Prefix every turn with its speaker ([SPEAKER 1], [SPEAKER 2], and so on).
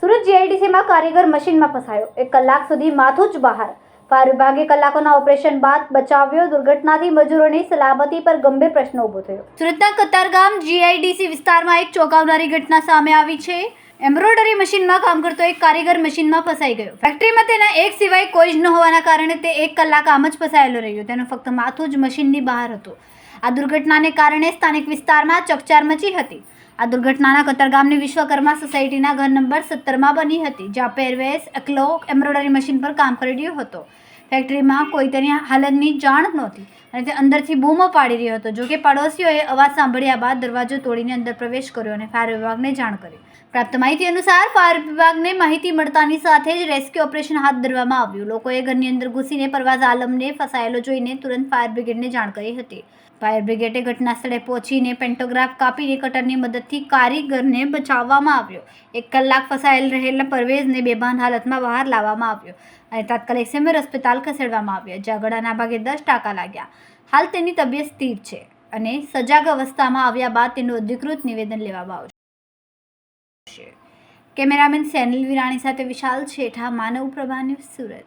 [SPEAKER 1] સુરત જીઆઈડીસીમાં કારીગર મશીનમાં ફસાયો. એક કલાક સુધી માથું જ બહાર. ફાયર વિભાગે કલાકોના ઓપરેશન બાદ બચાવ્યો દુર્ઘટનાથી મજૂરોની સલામતી પર ગંભીર પ્રશ્ન ઊભો થયો. સુરતના કતારગામ જીઆઈડીસી વિસ્તારમાં એક ચોંકાવનારી ઘટના સામે આવી છે. એમ્બ્રોઇડરી મશીનમાં કામ કરતો એક કારીગર મશીનમાં ફસાઈ ગયો. ફેક્ટરીમાં તેના એક સિવાય કોઈ જ ન હોવાના કારણે તે એક કલાક આમ જ ફસાયેલો રહ્યો. તેનું ફક્ત માથું જ મશીનની બહાર હતું. આ દુર્ઘટનાને કારણે સ્થાનિક વિસ્તારમાં ચકચાર મચી હતી. આ દુર્ઘટનાના કતરગામની વિશ્વકર્મા સોસાયટીના ઘર નંબર સત્તરમાં બની હતી, જ્યાં પેરવેસ એકલો એમ્બ્રોઇડરી મશીન પર કામ કરી રહ્યો હતો. ફેક્ટરીમાં કોઈ તેની હાલતની જાણ નહોતી. અને તે અંદરથી બૂમો પાડી રહ્યો હતો. જોકે પડોશીઓએ અવાજ સાંભળ્યા બાદ દરવાજો તોડીને અંદર પ્રવેશ કર્યો અને ફાયર વિભાગને જાણ કરી. પ્રાપ્ત માહિતી અનુસાર ફાયર વિભાગને માહિતી મળતાની સાથે જ રેસ્ક્યુ ઓપરેશન હાથ ધરવામાં આવ્યું. લોકોએ ઘરની અંદર ઘૂસીને પરવાઝ આલમને ફસાયેલો જોઈને તુરંત ફાયર બ્રિગેડને જાણ કરી હતી. ફાયર બ્રિગેડે ઘટના સ્થળે પહોંચીને પેન્ટોગ્રાફ કાપીને કટરની મદદથી કારીગરને બચાવવામાં આવ્યો. એક કલાક ફસાયેલ રહેલા પરવેઝને બેભાન હાલતમાં બહાર લાવવામાં આવ્યો અને તાત્કાલિક સેમર હોસ્પિટલ ખસેડવામાં આવ્યો, જ્યાં ગળાના ભાગે દસ ટાંકા લાગ્યા. હાલ તેની તબિયત સ્થિર છે અને સજાગ અવસ્થામાં આવ્યા બાદ તેનું અધિકૃત નિવેદન લેવામાં આવશે. કેમેરામેન સેનિલ વિરાણી સાથે વિશાલ છેઠા, માનવ પ્રભા ન્યૂઝ સુરત.